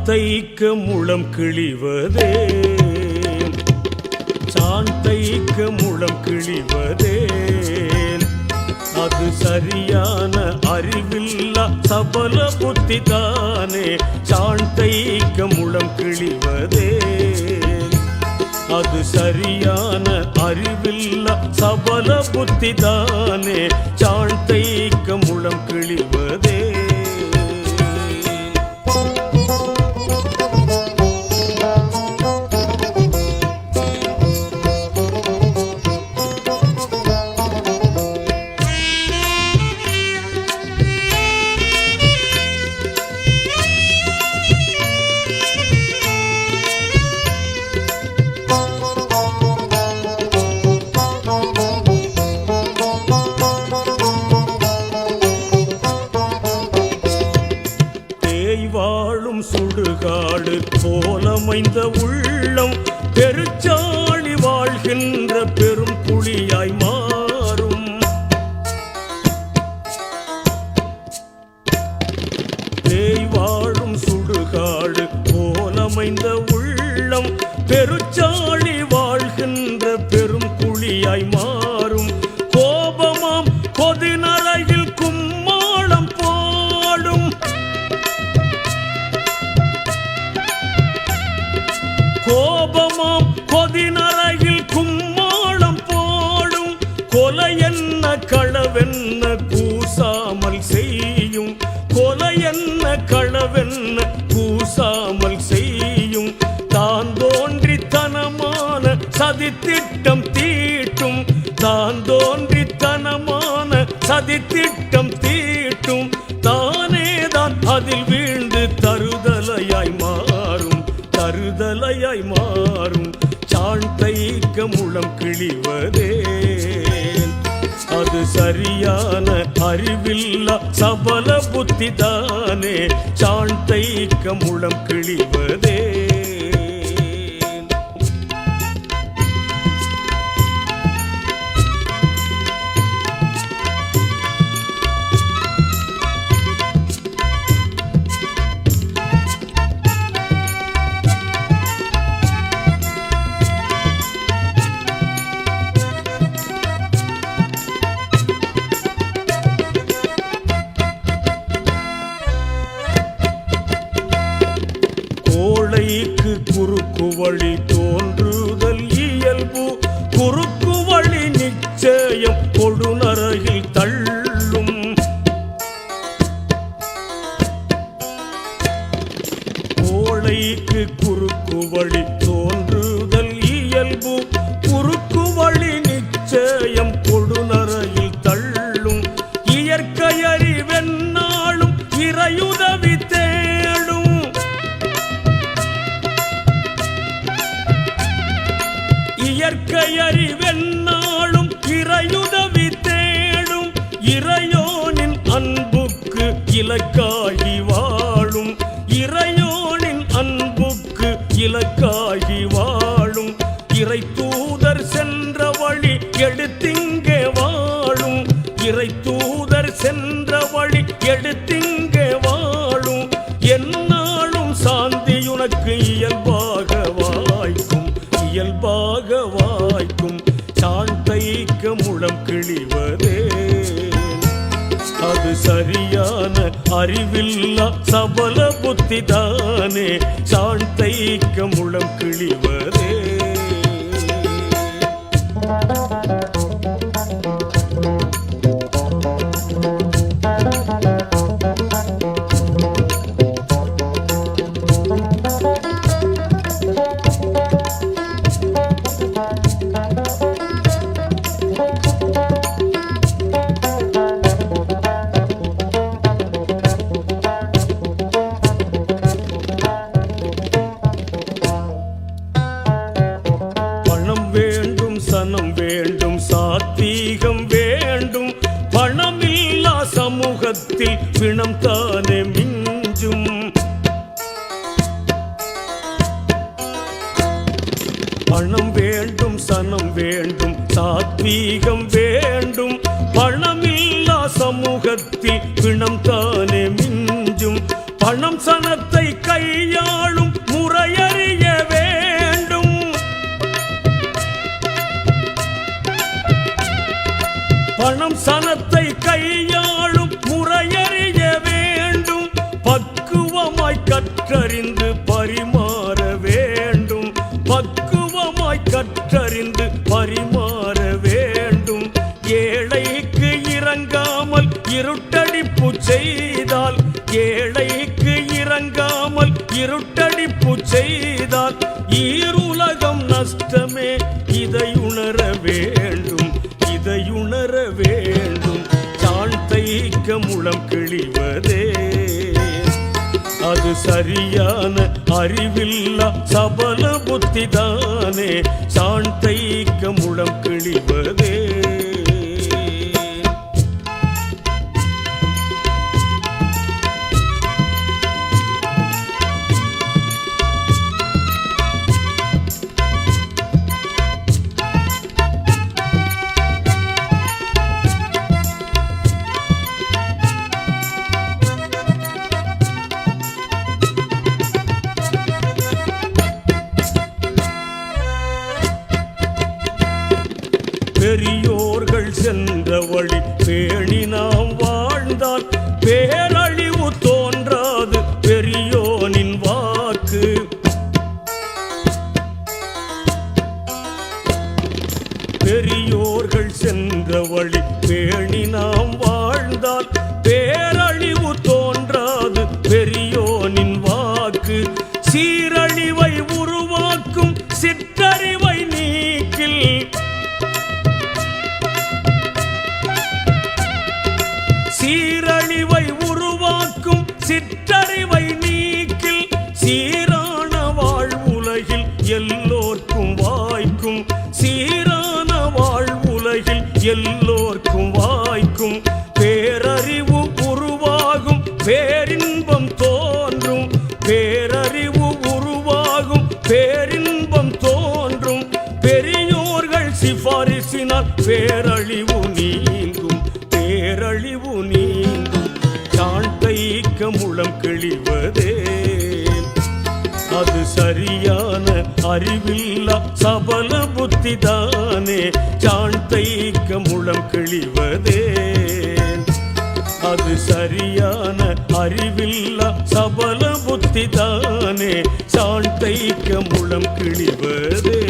சாந்தைக்க முளம் கிழிவதே. சாந்தைக்க முளம் கிழிவதே. அது சரியான அறிவில்லா சபல புத்தி தானே சாந்தைக்க முளம் கிழிவதே. அது சரியான அறிவில்லா சபல புத்தி தானே சாந்தைக்க முளம் கிழிவதே. வாழும் சுடுகாடு போலமைந்த உள்ளம் பெருச்சாளி வாழ்கின்ற பெரும் புலியாய் மாறும். தேய் வாழும் சுடுகாடு போலமைந்த உள்ளம் பெரு கொதிநரையில் கும்மாளம் போடும். கொலை என்ன களவென்ன கூசாமல் செய்யும். கொலை என்ன களவென்ன கூசாமல் செய்யும். தான் தோன்றித்தனமான சதித்திட்டம் தீட்டும். தான் தோன்றித்தனமான சதித்திட்டம் தீட்டும். தானே தான் அதில் வீழ்ந்து தருதலையாய் மாறும். தருதலையாய் மாறும். நான் தைக்க முழம் கிழிவதே. அது சரியான அறிவில்லா சபல புத்தி தானே சான் தைக்க முழம் கிழிவதே. குறுக்கு வழி தோன்றுதல் இயல்பு. குறுக்கு வழி நிச்சயம் கொடுநரையில் தள்ளும். கோழைக்கு குறுக்கு வழி தோன்றுதல் இயல்பு. குறுக்கு வழி இயற்கை அறிவென்னாலும் இறையுதவி தேடும் இறையோனின் அன்புக்கு இலக்காகி வாழும். இறையோனின் அன்புக்கு இலக்காகி வாழும். இறை தூதர் சென்ற வழி எடுத்திங்கே வாழும். இறை தூதர் சென்ற வழி எடுத்திங்க இயல்பாக வாய்க்கும் சாந்தைக்க முழம் கிழிவதே. அது சரியான அறிவில்லா சபல புத்தி தானே சாந்தைக்க முழம் கிழிவதே. வேண்டும் சாத்தீகம் வேண்டும். பணமில்லா சமூகத்தில் பிணம் தானே மிஞ்சும். பணம் வேண்டும் சனம் வேண்டும் சாத்வீகம் வேண்டும். பணமில்லா சமூகத்தில் பிணம் தான் பணம் சனத்தை கையாளும் முறையறிய வேண்டும். பக்குவமாய் கற்றறிந்து பரிமாற வேண்டும். பக்குவமாய் கற்றறிந்து பரிமாற வேண்டும். ஏழைக்கு இறங்காமல் இருட்ட சாந்தைக்க கிழிவதே. அது சரியான அறிவில்லா சபல புத்தி புத்திதானே சாந்தைக்க முளம் கிழிவதே. பேரழிவு தோன்றாது பெரியோனின் வாக்கு. சீரழிவை உருவாக்கும் சிற்றறிவை நீக்கில். சீரழிவை உருவாக்கும் சிற்ற பேரின்பம் தோன்றும் பேரறிவு உருவாகும் பேரின்பம் தோன்றும். பெரியோர்கள் சிபாரிசினால் பேரழிவு நீங்கும் பேரழிவு நீங்கும். சாண்டைக்க முளம் கிழிவதே. அது சரியான அறிவில்லா சபல புத்தி தானே சாண்டைக்க முளம் கிழிவதே. அது சரியான அறிவில்லா சபல புத்தி தானே சாழ்த்தைக்க முழம் கிழிவதே.